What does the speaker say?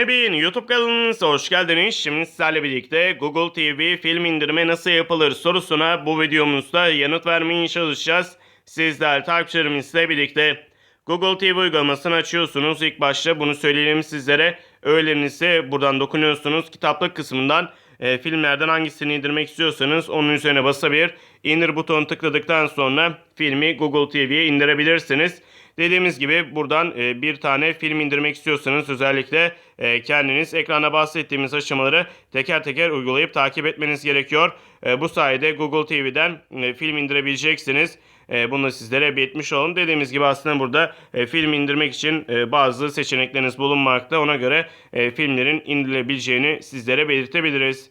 Bebeğin YouTube kanalınıza hoş geldiniz. Şimdi sizlerle birlikte Google TV film indirme nasıl yapılır sorusuna bu videomuzda yanıt vermeye çalışacağız. Sizler takipçilerimizle birlikte Google TV uygulamasını açıyorsunuz. İlk başta bunu söyleyelim sizlere. Öğleninizi buradan dokunuyorsunuz. Kitaplık kısmından e, filmlerden hangisini indirmek istiyorsanız onun üzerine basabilir. İndir butonu tıkladıktan sonra filmi Google TV'ye indirebilirsiniz. Dediğimiz gibi buradan e, bir tane film indirmek istiyorsanız özellikle e, kendiniz ekranda bahsettiğimiz aşamaları teker teker uygulayıp takip etmeniz gerekiyor. E, bu sayede Google TV'den e, film indirebileceksiniz. E, bunu sizlere belirtmiş olalım. Dediğimiz gibi aslında burada e, film indirmek için e, bazı seçenekleriniz bulunmakta. Ona göre filmlerin indirilebileceğini sizlere belirtebiliriz.